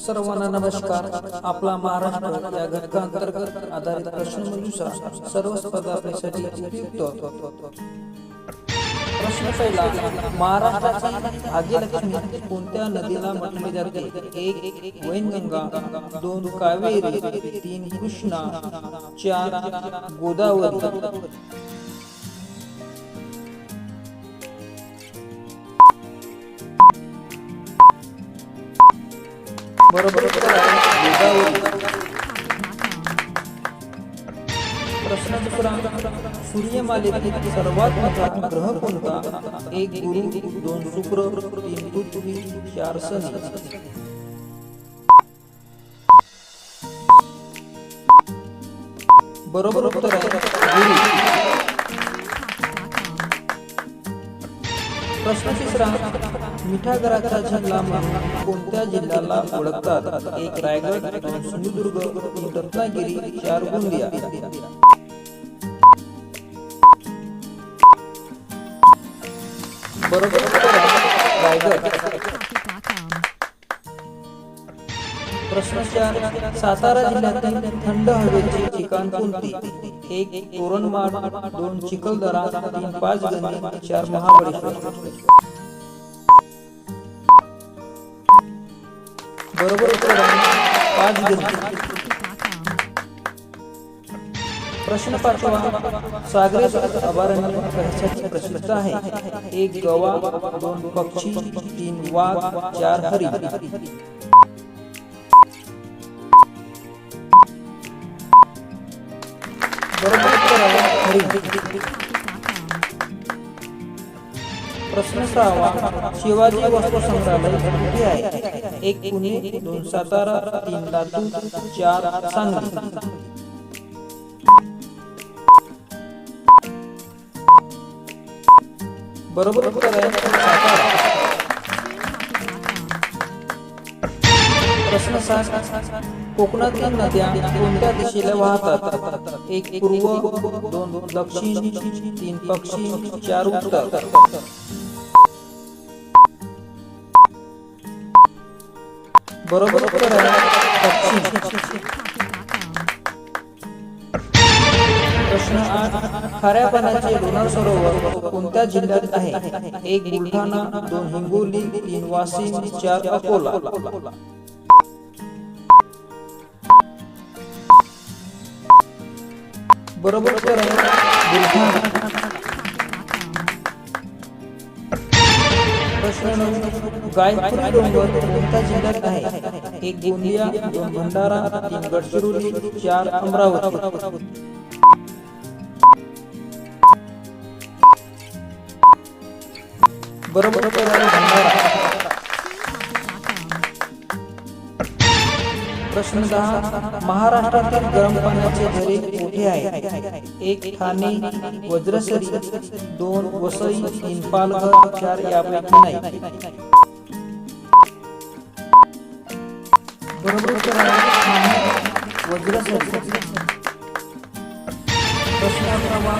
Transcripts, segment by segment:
सर्वांना नमस्कार. आपला महाराष्ट्र या घटकांतर्गत आधारित प्रश्नमंजुषा सर्व स्पर्धा परीक्षेसाठी उपयुक्त प्रश्न पहिला महाराष्ट्राची भाग्यलक्ष्मी कोणत्या नदीला म्हटले जाते? एक वैनगंगा दोन कावेरी तीन कृष्णा चार गोदावरी. बरोबर प्रश्न दुसरा सूर्यमालेतील सर्वात मोठा ग्रह कोणता? एक गुरु दोन शुक्र तीन पृथ्वी चार बरोबर उत्तर आहे गुरु. प्रश्न तिसरा. मिठागराचा जिल्हा म्हणून कोणत्या जिल्ह्याला ओळखतात? एक रायगड दोन सिंधुदुर्ग तीन रत्नागिरी चार गोंदिया. बरोबर. रायगड. प्रश्न चार सातारा जिल्ह्यातील थंड हवेचे ठिकाण कोणते? एक तोरणमाळ दोन चिखलदरा तीन पाचगणी चार महाबळेश्वर. बरोबर उत्तर पाचगणी प्रश्न पाचवा सागरे अभयारण्य कशाची प्रसिद्ध आहे. एक गवा, दोन पक्षी, तीन वाघ, चार हरिण बरोबर उत्तर आहे. हरिण प्रश्न सहावा शिवाजी वस्तू संग्रहालय कुठे आहे. एक पुणे दोन सातारा तीन लातूर चार सांगली. बरोबर उत्तर आहे. प्रश्न सात कोकणातल्या नद्या कोणत्या दिशेला वाहतात? एक पूर्व दोन दक्षिण तीन पश्चिम चार उत्तर. बरोबर प्रश्न आठ खाऱ्या पाण्याचे लोणार सरोवर कोणत्या जिल्ह्यात आहे? एक बुलढाणा दोन हिंगोली तीन वाशिम चार अकोला. बरोबर बुलढाणा. गायत्री डोंगर कोणत्या जिल्ह्यात आहे? एक गोंदिया दोन भंडारा तीन गडचिरोली चार अमरावती. बरोबर भंडारा. प्रश्न दहा महाराष्ट्रातील गरम पाण्याचे झरे कुठे आहे एक ठाणे वज्रसरी दोन वसई तीन पालघर चार यापैकी नाही. बरोबर उत्तर आहे. ठाणे प्रश्न अकरावा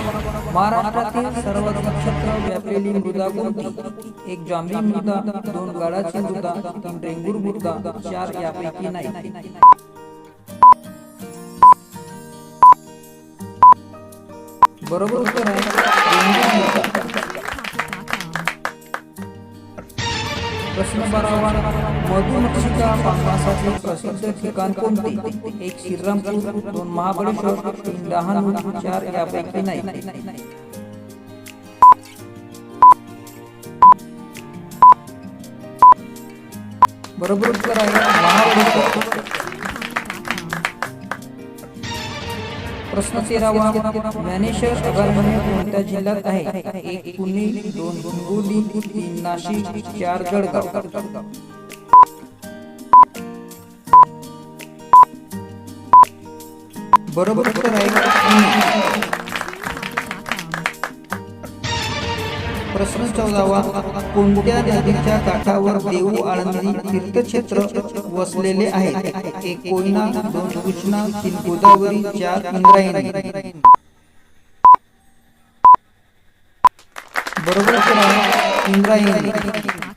महाराष्ट्रातील सर्व नक्षत्र व्यापलेली मृदा कोणती एक जांभी मृदा दोन गाळाची मृदा तीन रेंगूर मृदा चार यापैकी नाही. बरोबर उत्तर आहे. रेंगूर प्रश्न बारावा मधुमक्षिका पाहण्यासाठी प्रसिद्ध ठिकाण कोणते? एक श्रीरामपूर दोन महाबळेश्वर तीन लहान चार यापैकी नाही. बरोबर उत्तर आहे. महाबळेश्वर. प्रश्न तेरावा, ज्ञानेश्वर अभयारण्य कोणत्या जिल्ह्यात आहे? एक पुणे, दोन हिंगोली, तीन नाशिक, चार जळगाव. बरोबर उत्तर आहे. प्रश्न चौदावा कोणत्या नदीच्या काठावर देऊ आळंदी तीर्थक्षेत्र वसलेले आहे. एक कोयना दोन कृष्णा तीन गोदावरी चार इंद्रायणी. बरोबर इंद्रायणी.